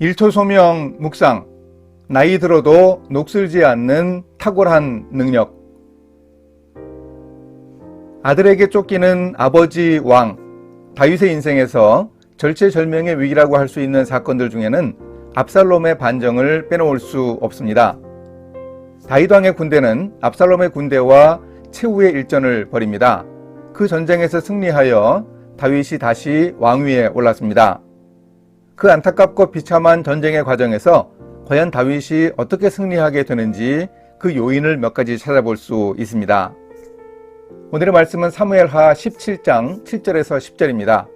일초 소명 묵상, 나이 들어도 녹슬지 않는 탁월한 능력. 아들에게 쫓기는 아버지 왕, 다윗의 인생에서 절체절명의 위기라고 할 수 있는 사건들 중에는 압살롬의 반정을 빼놓을 수 없습니다. 다윗 왕의 군대는 압살롬의 군대와 최후의 일전을 벌입니다. 그 전쟁에서 승리하여 다윗이 다시 왕위에 올랐습니다. 그 안타깝고 비참한 전쟁의 과정에서 과연 다윗이 어떻게 승리하게 되는지 그 요인을 몇 가지 찾아볼 수 있습니다. 오늘의 말씀은 사무엘하 17장 7절에서 10절입니다.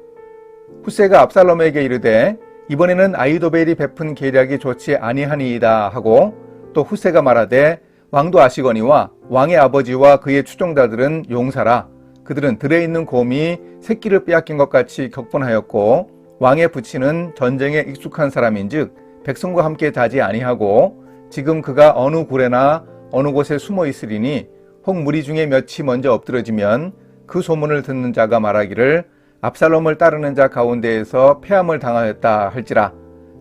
후세가 압살롬에게 이르되 이번에는 아이도벨이 베푼 계략이 좋지 아니하니이다 하고 또 후세가 말하되 왕도 아시거니와 왕의 아버지와 그의 추종자들은 용사라 그들은 들에 있는 곰이 새끼를 빼앗긴 것 같이 격분하였고 왕의 부친은 전쟁에 익숙한 사람인즉 백성과 함께 자지 아니하고 지금 그가 어느 굴에나 어느 곳에 숨어 있으리니 혹 무리 중에 몇이 먼저 엎드러지면 그 소문을 듣는 자가 말하기를 압살롬을 따르는 자 가운데에서 패함을 당하였다 할지라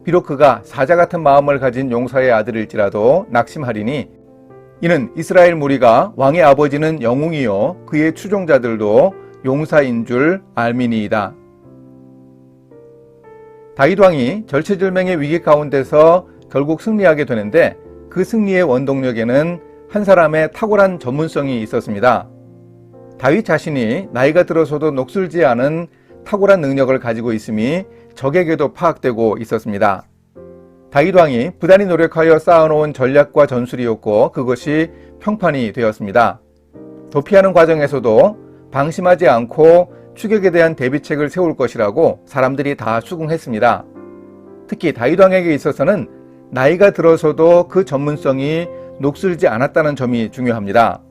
비록 그가 사자 같은 마음을 가진 용사의 아들일지라도 낙심하리니 이는 이스라엘 무리가 왕의 아버지는 영웅이요 그의 추종자들도 용사인 줄 알미니이다. 다윗 왕이 절체절명의 위기 가운데서 결국 승리하게 되는데 그 승리의 원동력에는 한 사람의 탁월한 전문성이 있었습니다. 다윗 자신이 나이가 들어서도 녹슬지 않은 탁월한 능력을 가지고 있음이 적에게도 파악되고 있었습니다. 다윗 왕이 부단히 노력하여 쌓아놓은 전략과 전술이었고 그것이 평판이 되었습니다. 도피하는 과정에서도 방심하지 않고 추격에 대한 대비책을 세울 것이라고 사람들이 다 수긍했습니다. 특히 다윗 왕에게 있어서는 나이가 들어서도 그 전문성이 녹슬지 않았다는 점이 중요합니다.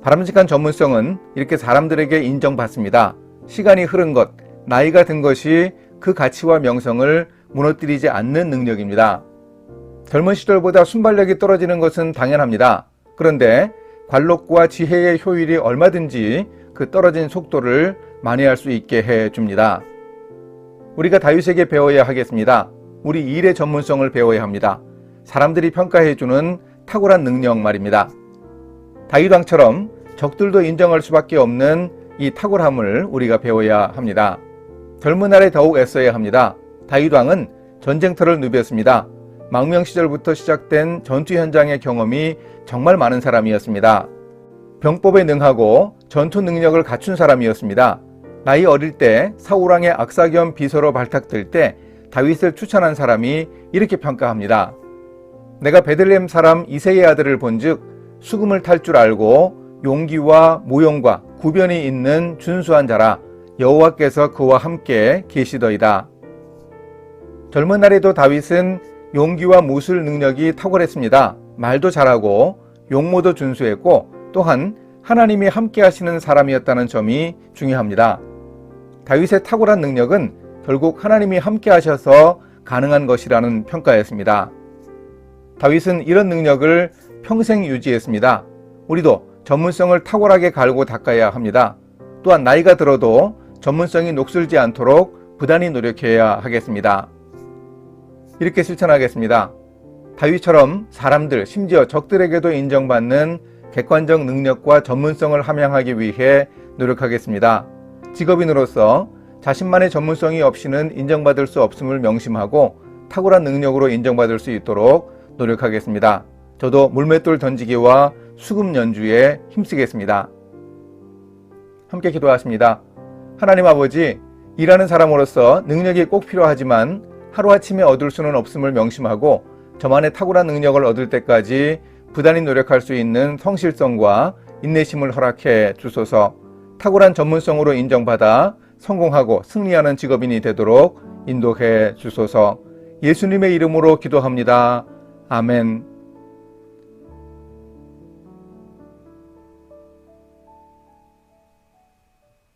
바람직한 전문성은 이렇게 사람들에게 인정받습니다. 시간이 흐른 것, 나이가 든 것이 그 가치와 명성을 무너뜨리지 않는 능력입니다. 젊은 시절보다 순발력이 떨어지는 것은 당연합니다. 그런데 관록과 지혜의 효율이 얼마든지 그 떨어진 속도를 만회할 수 있게 해 줍니다. 우리가 다윗에게 배워야 하겠습니다. 우리 일의 전문성을 배워야 합니다. 사람들이 평가해 주는 탁월한 능력 말입니다. 다윗 왕처럼 적들도 인정할 수밖에 없는 이 탁월함을 우리가 배워야 합니다. 젊은 날에 더욱 애써야 합니다. 다윗 왕은 전쟁터를 누볐습니다. 망명 시절부터 시작된 전투 현장의 경험이 정말 많은 사람이었습니다. 병법에 능하고 전투 능력을 갖춘 사람이었습니다. 나이 어릴 때 사울왕의 악사 겸 비서로 발탁될 때 다윗을 추천한 사람이 이렇게 평가합니다. 내가 베들레헴 사람 이세의 아들을 본즉 수금을 탈 줄 알고 용기와 모용과 구변이 있는 준수한 자라 여호와께서 그와 함께 계시더이다. 젊은 날에도 다윗은 용기와 무술 능력이 탁월했습니다. 말도 잘하고 용모도 준수했고 또한 하나님이 함께 하시는 사람이었다는 점이 중요합니다. 다윗의 탁월한 능력은 결국 하나님이 함께 하셔서 가능한 것이라는 평가였습니다. 다윗은 이런 능력을 평생 유지했습니다. 우리도 전문성을 탁월하게 갈고 닦아야 합니다. 또한 나이가 들어도 전문성이 녹슬지 않도록 부단히 노력해야 하겠습니다. 이렇게 실천하겠습니다. 다윗처럼 사람들, 심지어 적들에게도 인정받는 객관적 능력과 전문성을 함양하기 위해 노력하겠습니다. 직업인으로서 자신만의 전문성이 없이는 인정받을 수 없음을 명심하고 탁월한 능력으로 인정받을 수 있도록 노력하겠습니다. 저도 물맷돌 던지기와 수금 연주에 힘쓰겠습니다. 함께 기도하십니다. 하나님 아버지, 일하는 사람으로서 능력이 꼭 필요하지만 하루아침에 얻을 수는 없음을 명심하고 저만의 탁월한 능력을 얻을 때까지 부단히 노력할 수 있는 성실성과 인내심을 허락해 주소서 탁월한 전문성으로 인정받아 성공하고 승리하는 직업인이 되도록 인도해 주소서 예수님의 이름으로 기도합니다. 아멘.